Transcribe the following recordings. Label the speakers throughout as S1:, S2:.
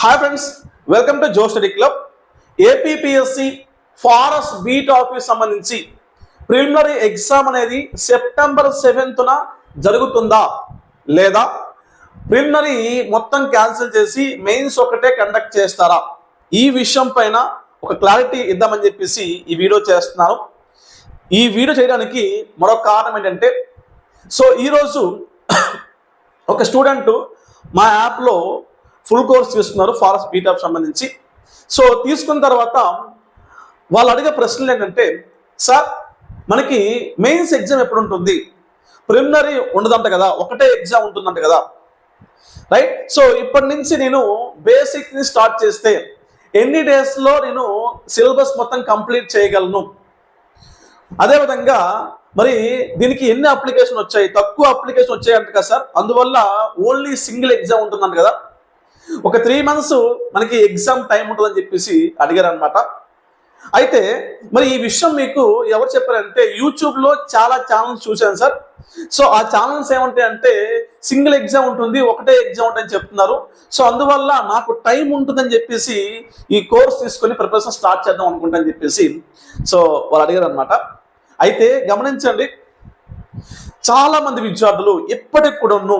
S1: Hi friends welcome to Jo study club APPSC forest beat office సంబంధించి preliminary exam అనేది September సెవెంత్న జరుగుతుందా లేదా? ప్రిలిమినరీ మొత్తం క్యాన్సిల్ చేసి మెయిన్స్ ఒకటే కండక్ట్ చేస్తారా? ఈ విషయం పైన ఒక క్లారిటీ ఇద్దామని చెప్పేసి ఈ వీడియో చేస్తున్నాను. ఈ వీడియో చేయడానికి మరొక కారణం ఏంటంటే సో ఈరోజు ఒక స్టూడెంట్ మా యాప్లో ఫుల్ కోర్స్ తీసుకున్నారు ఫారెస్ట్ బీటాప్ సంబంధించి. సో తీసుకున్న తర్వాత వాళ్ళు అడిగే ప్రశ్నలు ఏంటంటే సార్ మనకి మెయిన్స్ ఎగ్జామ్ ఎప్పుడు ఉంటుంది? ప్రిలిమినరీ ఉండదంట కదా ఒకటే ఎగ్జామ్ ఉంటుందంట కదా. రైట్? సో ఇప్పటి నుంచి నేను బేసిక్ని స్టార్ట్ చేస్తే ఎన్ని డేస్లో నేను సిలబస్ మొత్తం కంప్లీట్ చేయగలను? అదేవిధంగా మరి దీనికి ఎన్ని అప్లికేషన్ వచ్చాయి? తక్కువ అప్లికేషన్ వచ్చాయంట కదా సార్. అందువల్ల ఓన్లీ సింగిల్ ఎగ్జామ్ ఉంటుందంట కదా. ఒక త్రీ మంత్స్ మనకి ఎగ్జామ్ టైం ఉంటుందని చెప్పేసి అడిగారు అనమాట అయితే మరి ఈ విషయం మీకు ఎవరు చెప్పారంటే యూట్యూబ్లో చాలా ఛానల్స్ చూశాను సార్. సో ఆ ఛానల్స్ ఏమంటాయంటే సింగిల్ ఎగ్జామ్ ఉంటుంది ఒకటే ఎగ్జామ్ ఉంటుందని చెప్తున్నారు. సో అందువల్ల నాకు టైం ఉంటుందని చెప్పేసి ఈ కోర్స్ తీసుకొని ప్రిపరేషన్ స్టార్ట్ చేద్దాం అనుకుంటాను చెప్పేసి సో వాళ్ళు అడిగారు అనమాట అయితే గమనించండి చాలా మంది విద్యార్థులు ఎప్పటికి కూడాను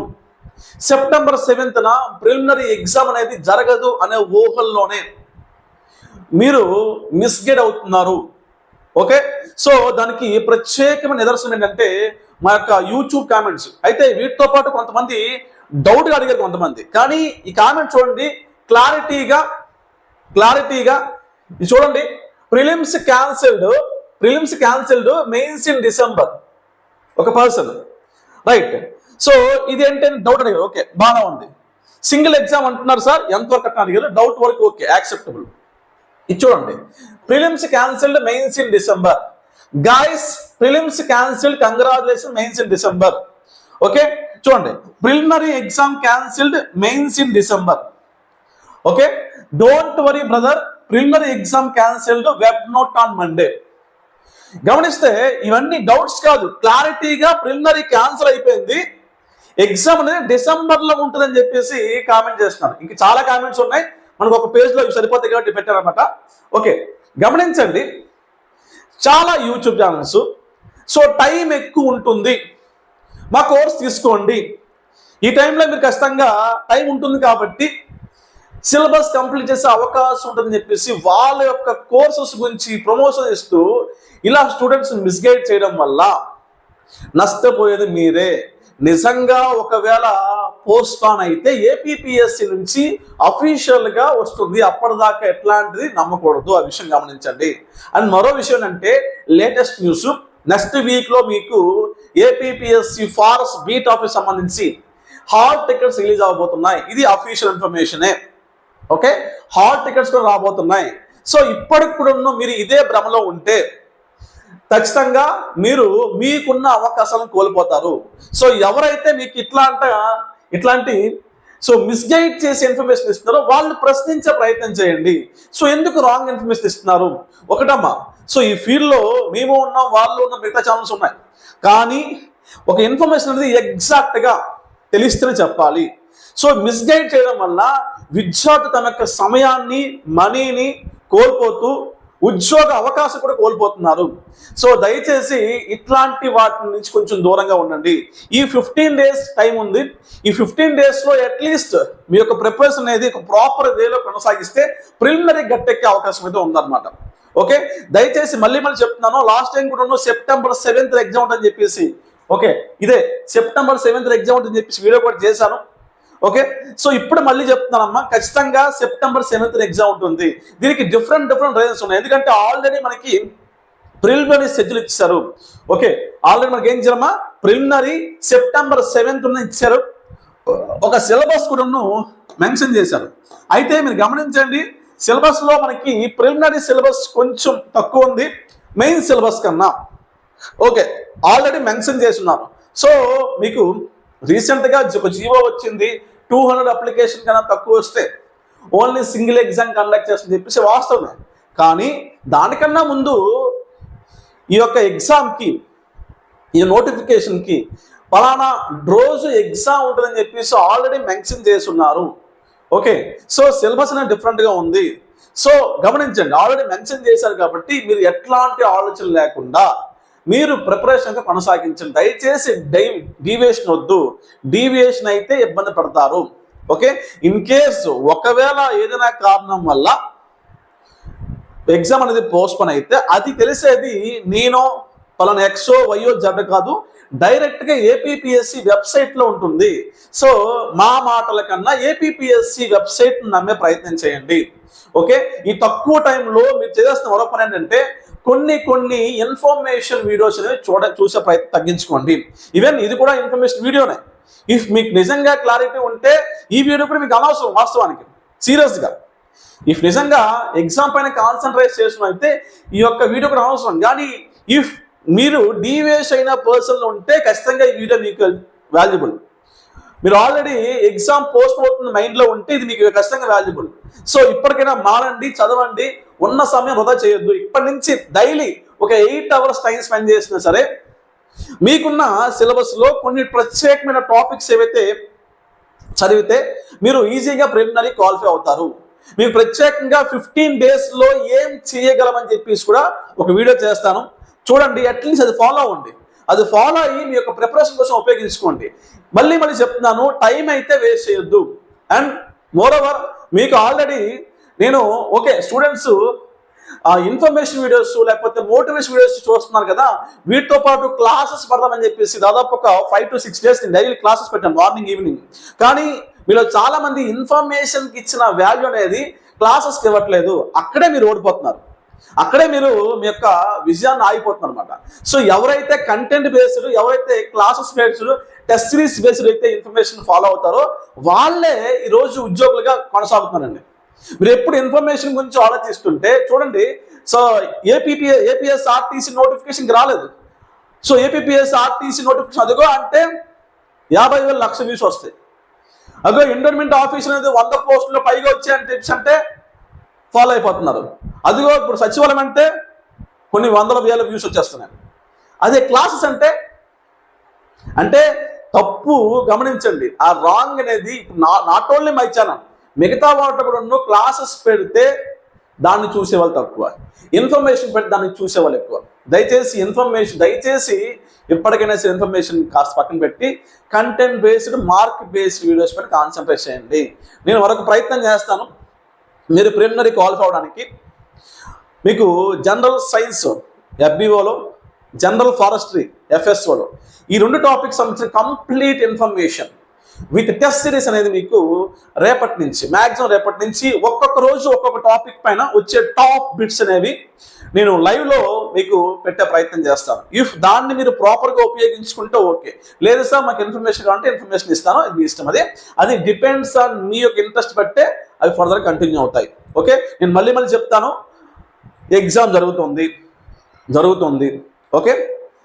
S1: సెప్టెంబర్ సెవెంత్న ప్రిలిమినరీ ఎగ్జామ్ అనేది జరగదు అనే ఊహల్లోనే మీరు మిస్గైడ్ అవుతున్నారు. ఓకే? సో దానికి ప్రత్యేకమైన నిదర్శనం ఏంటంటే మా యొక్క యూట్యూబ్ కామెంట్స్. అయితే వీటితో పాటు కొంతమంది డౌట్గా అడిగారు కొంతమంది. కానీ ఈ కామెంట్ చూడండి క్లారిటీగా క్లారిటీగా. చూడండి prelims cancelled prelims cancelled mains in December. ఒక పర్సన్. రైట్. సో ఇది ఏంటంటే డౌట్ అడిగారు. ఓకే బాగానే ఉంది. సింగిల్ ఎగ్జామ్ అంటున్నారు సార్ ఎంతవరకు అట్లా అడిగారు? డౌట్ వరకు ఓకే యాక్సెప్టబుల్ ఇది చూడండి. Prelims cancelled mains in December guys prelims cancelled congratulation mains in December okay చూడండి. Preliminary exam cancelled mains in December okay don't worry brother preliminary exam cancelled web note on Monday గమనిస్తే ఇవన్నీ doubts కాదు. క్లారిటీగా preliminary cancel అయిపోయింది. Exam అనేది డిసెంబర్లో ఉంటుందని చెప్పేసి కామెంట్ చేస్తున్నారు. ఇంక చాలా కామెంట్స్ ఉన్నాయి. మనకు ఒక పేజ్లో ఇవి సరిపోతాయి కాబట్టి పెట్టారనమాట ఓకే గమనించండి. చాలా యూట్యూబ్ ఛానల్స్ సో టైం ఎక్కువ ఉంటుంది. మా కోర్స్ తీసుకోండి. ఈ టైంలో మీరు ఖచ్చితంగా టైం ఉంటుంది కాబట్టి సిలబస్ కంప్లీట్ చేసే అవకాశం ఉంటుందని చెప్పేసి వాళ్ళ యొక్క కోర్సెస్ గురించి ప్రమోషన్ ఇస్తూ ఇలా స్టూడెంట్స్ మిస్గైడ్ చేయడం వల్ల నష్టపోయేది మీరే. నిజంగా ఒకవేళ పోస్ట్పాన్ అయితే ఏపీపీఎస్సి నుంచి అఫీషియల్గా వస్తుంది. అప్పటిదాకా ఎట్లాంటిది నమ్మకూడదు. ఆ విషయం గమనించండి. అండ్ మరో విషయం అంటే లేటెస్ట్ న్యూస్ నెక్స్ట్ వీక్లో మీకు ఏపీపీఎస్సి ఫారెస్ట్ బీట్ ఆఫీస్ సంబంధించి హాల్ టికెట్స్ రిలీజ్ అవబోతున్నాయి. ఇది అఫీషియల్ ఇన్ఫర్మేషనే ఓకే హాల్ టికెట్స్ కూడా రాబోతున్నాయి. సో ఇప్పటికి కూడా మీరు ఇదే భ్రమలో ఉంటే ఖచ్చితంగా మీరు మీకున్న అవకాశాలను కోల్పోతారు. సో ఎవరైతే మీకు ఇట్లాంట ఇట్లాంటి సో మిస్గైడ్ చేసే ఇన్ఫర్మేషన్ ఇస్తున్నారో వాళ్ళు ప్రశ్నించే ప్రయత్నం చేయండి. సో ఎందుకు రాంగ్ ఇన్ఫర్మేషన్ ఇస్తున్నారు? ఒకటమ్మా సో ఈ ఫీల్డ్లో మేము ఉన్నాం వాళ్ళు ఉన్న మిగతా ఛానల్స్ ఉన్నాయి. కానీ ఒక ఇన్ఫర్మేషన్ అనేది ఎగ్జాక్ట్గా తెలిస్తేనే చెప్పాలి. సో మిస్గైడ్ చేయడం వల్ల విద్యార్థి తన యొక్క సమయాన్ని మనీని కోల్పోతూ ఉద్యోగ అవకాశం కూడా కోల్పోతున్నారు. సో దయచేసి ఇట్లాంటి వాటి నుంచి కొంచెం దూరంగా ఉండండి. ఈ ఫిఫ్టీన్ డేస్ టైం ఉంది. ఈ ఫిఫ్టీన్ డేస్లో అట్లీస్ట్ మీ యొక్క ప్రిపరేషన్ అనేది ఒక ప్రాపర్ వేలో కొనసాగిస్తే ప్రిలిమినరీ గట్టెక్కే అవకాశం అయితే ఉందన్నమాట. ఓకే? దయచేసి మళ్ళీ మళ్ళీ చెప్తున్నాను. లాస్ట్ టైం కూడా సెప్టెంబర్ సెవెంత్ ఎగ్జామ్ అని చెప్పేసి. ఓకే? ఇదే సెప్టెంబర్ సెవెంత్ ఎగ్జామ్ అని చెప్పేసి వీడియో కూడా చేశాను. ఓకే సో ఇప్పుడు మళ్ళీ చెప్తున్నానమ్మా ఖచ్చితంగా సెప్టెంబర్ సెవెంత్ ఎగ్జామ్ ఉంటుంది. దీనికి డిఫరెంట్ డిఫరెంట్ రీజన్స్ ఉన్నాయి. ఎందుకంటే ఆల్రెడీ మనకి ప్రిలిమినరీ షెడ్యూల్ ఇచ్చారు. ఓకే ఆల్రెడీ మనకి ఏం చేయమ్మా ప్రిలిమినరీ సెప్టెంబర్ సెవెంత్ ఇచ్చారు. ఒక సిలబస్ కూడా మెన్షన్ చేశారు. అయితే మీరు గమనించండి సిలబస్లో మనకి ప్రిలిమినరీ సిలబస్ కొంచెం తక్కువ ఉంది. మెయిన్ సిలబస్ కన్నా. ఓకే ఆల్రెడీ మెన్షన్ చేస్తున్నారు సో మీకు రీసెంట్గా ఒక జీవో వచ్చింది. టూ హండ్రెడ్ అప్లికేషన్ కన్నా తక్కువ వస్తే ఓన్లీ సింగిల్ ఎగ్జామ్ కండక్ట్ చేస్తుంది చెప్పేసి వాస్తవమే. కానీ దానికన్నా ముందు ఈ యొక్క ఎగ్జామ్కి ఈ నోటిఫికేషన్కి ఫలానా రోజు ఎగ్జామ్ ఉంటుందని చెప్పేసి ఆల్రెడీ మెన్షన్ చేస్తున్నారు. ఓకే సో సిలబస్ అనేది డిఫరెంట్గా ఉంది. సో గమనించండి ఆల్రెడీ మెన్షన్ చేశారు కాబట్టి మీరు ఎట్లాంటి ఆలోచన లేకుండా మీరు ప్రిపరేషన్గా కొనసాగించండి. దయచేసి డై డీవియేషన్ వద్దు. డీవియేషన్ అయితే ఇబ్బంది పడతారు. ఓకే? ఇన్ కేసు ఒకవేళ ఏదైనా కారణం వల్ల ఎగ్జామ్ అనేది పోస్ట్పోన్ అయితే అది తెలిసేది నేను పలానా ఎక్సో వైయో జడ్ కాదు. డైరెక్ట్గా ఏపీపీఎస్సి వెబ్సైట్లో ఉంటుంది. సో మా మాటల కన్నా ఏపీపీఎస్సి వెబ్సైట్ నమ్మే ప్రయత్నం చేయండి. ఓకే? ఈ తక్కువ టైంలో మీరు చేస్తున్న మరో పని ఏంటంటే కొన్ని కొన్ని ఇన్ఫర్మేషన్ వీడియోస్ అనేవి చూడ చూసే ప్రయత్నం తగ్గించుకోండి. ఈవెన్ ఇది కూడా ఇన్ఫర్మేషన్ వీడియోనే ఇఫ్ మీకు నిజంగా క్లారిటీ ఉంటే ఈ వీడియో కూడా మీకు అనవసరం వాస్తవానికి. సీరియస్గా ఇఫ్ నిజంగా ఎగ్జామ్ పైన కాన్సన్ట్రేట్ చేసిన అయితే ఈ యొక్క వీడియో కూడా అవసరం కానీ ఇఫ్ మీరు డీవేస్ అయిన పర్సన్ ఉంటే ఖచ్చితంగా ఈ వీడియో మీకు వాల్యుబుల్ మీరు ఆల్రెడీ ఎగ్జామ్ పోస్ట్ అవుతున్న మైండ్లో ఉంటే ఇది మీకు ఖచ్చితంగా వాల్యుబుల్ సో ఇప్పటికైనా మారండి చదవండి ఉన్న సమయం వృధా చేయొద్దు. ఇప్పటి నుంచి డైలీ ఒక ఎయిట్ అవర్స్ టైం స్పెండ్ చేసినా సరే మీకున్న సిలబస్లో కొన్ని ప్రత్యేకమైన టాపిక్స్ ఏవైతే చదివితే మీరు ఈజీగా ప్రిలిమినరీ క్వాలిఫై అవుతారు. మీకు ప్రత్యేకంగా ఫిఫ్టీన్ డేస్లో ఏం చేయగలమని చెప్పేసి కూడా ఒక వీడియో చేస్తాను. చూడండి అట్లీస్ట్ అది ఫాలో అవ్వండి. అది ఫాలో అయ్యి మీ యొక్క ప్రిపరేషన్ కోసం ఉపయోగించుకోండి. మళ్ళీ మళ్ళీ చెప్తున్నాను టైం అయితే వేస్ట్ చేయొద్దు. అండ్ మోర్ ఓవర్ మీకు ఆల్రెడీ నేను ఓకే స్టూడెంట్స్ ఆ ఇన్ఫర్మేషన్ వీడియోస్ లేకపోతే మోటివేషన్ వీడియోస్ చూస్తున్నారు కదా వీటితో పాటు క్లాసెస్ పడదామని చెప్పేసి దాదాపు ఒక ఫైవ్ టు సిక్స్ డేస్ నేను డైలీ క్లాసెస్ పెట్టాను మార్నింగ్ ఈవినింగ్ కానీ మీలో చాలా మంది ఇన్ఫర్మేషన్కి ఇచ్చిన వాల్యూ అనేది క్లాసెస్కి ఇవ్వట్లేదు. అక్కడే మీరు ఓడిపోతున్నారు. అక్కడే మీరు మీ యొక్క విజయాన్ని ఆగిపోతున్నారు అనమాట సో ఎవరైతే కంటెంట్ బేస్డ్ ఎవరైతే classes based test series based అయితే ఇన్ఫర్మేషన్ ఫాలో అవుతారో వాళ్ళే ఈరోజు ఉద్యోగులుగా కొనసాగుతున్నారండి. మీరు ఎప్పుడు ఇన్ఫర్మేషన్ గురించి ఆలోచిస్తుంటే చూడండి సో ఏపీపీ ఏపీఎస్ ఆర్టీసీ నోటిఫికేషన్కి రాలేదు. సో ఏపీపీఎస్ ఆర్టీసీ నోటిఫికేషన్ అదిగో అంటే యాభై వేల లక్ష వ్యూస్ వస్తాయి. అదిగో ఇంటర్మీడియట్ ఆఫీస్ అనేది వంద పోస్టులు పైగా వచ్చాయని టిప్స్ అంటే ఫాలో అయిపోతున్నారు. అదిగో ఇప్పుడు సచివాలయం అంటే కొన్ని వందల వేల వ్యూస్ వచ్చేస్తున్నాయి. అదే క్లాసెస్ అంటే అంటే తప్పు గమనించండి. ఆ రాంగ్ అనేది నాట్ ఓన్లీ మై ఛానల్ మిగతా వాటి కూడా క్లాసెస్ పెడితే దాన్ని చూసేవాళ్ళు తక్కువ. ఇన్ఫర్మేషన్ పెట్టి దాన్ని చూసేవాళ్ళు ఎక్కువ. దయచేసి ఇన్ఫర్మేషన్ దయచేసి ఇప్పటికైనా సరే ఇన్ఫర్మేషన్ కాస్త పక్కన పెట్టి content based mark based videos పైన కాన్సన్ట్రేట్ చేయండి. నేను మరొక ప్రయత్నం చేస్తాను. మీరు ప్రిలిమినరీ క్వాలిఫై అవడానికి మీకు జనరల్ సైన్స్ ఎఫ్బిఓలో జనరల్ ఫారెస్ట్రీ ఎఫ్ఎస్ఓలో ఈ రెండు టాపిక్స్ సంబంధించిన complete information with test series అనేది మీకు రేపటి నుంచి మ్యాక్సిమం రేపటి నుంచి ఒక్కొక్క రోజు ఒక్కొక్క టాపిక్ పైన వచ్చే టాప్ బిట్స్ అనేవి నేను లైవ్లో మీకు పెట్టే ప్రయత్నం చేస్తాను. ఇఫ్ దాన్ని మీరు ప్రాపర్గా ఉపయోగించుకుంటే ఓకే లేదు సార్ మాకు ఇన్ఫర్మేషన్ కావాలంటే ఇన్ఫర్మేషన్ ఇస్తాను ఇది మీ ఇష్టం. అది అది డిపెండ్స్ ఆన్ మీ యొక్క ఇంట్రెస్ట్ బట్టే అవి ఫర్దర్ కంటిన్యూ అవుతాయి. ఓకే నేను మళ్ళీ మళ్ళీ చెప్తాను. ఎగ్జామ్ జరుగుతుంది. జరుగుతుంది. ఓకే?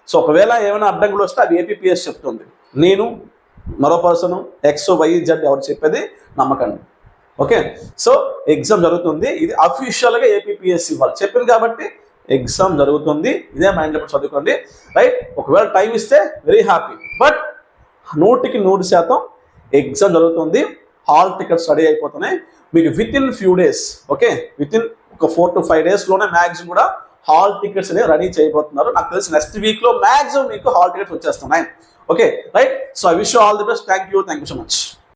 S1: సో ఒకవేళ ఏమైనా అడ్డంకులు వస్తే అది ఏపీపీఎస్ చెప్తుంది. నేను మరో పర్సన్ ఎక్స్ వై జెడ్ ఎవరు చెప్పేది నమ్మకండి. ఓకే? సో ఎగ్జామ్ జరుగుతుంది. ఇది అఫీషియల్గా ఏపీపీఎస్సి వాళ్ళు చెప్పింది కాబట్టి ఎగ్జామ్ జరుగుతుంది. ఇదే మైండ్లో కూడా చదువుకోండి. రైట్ ఒకవేళ టైం ఇస్తే వెరీ హ్యాపీ బట్ నూటికి నూరు శాతం ఎగ్జామ్ జరుగుతుంది. హాల్ టికెట్స్ రెడీ అయిపోతున్నాయి. మీకు within few days okay within ఒక ఫోర్ టు ఫైవ్ డేస్లోనే మ్యాక్సిమం కూడా హాల్ టికెట్స్ అనేవి రెడీ చేయబోతున్నారు. నాకు తెలిసి నెక్స్ట్ వీక్లో మ్యాక్సిమం మీకు హాల్ టికెట్స్ వచ్చేస్తున్నాయి. Okay right so I wish all the best thank you thank you so much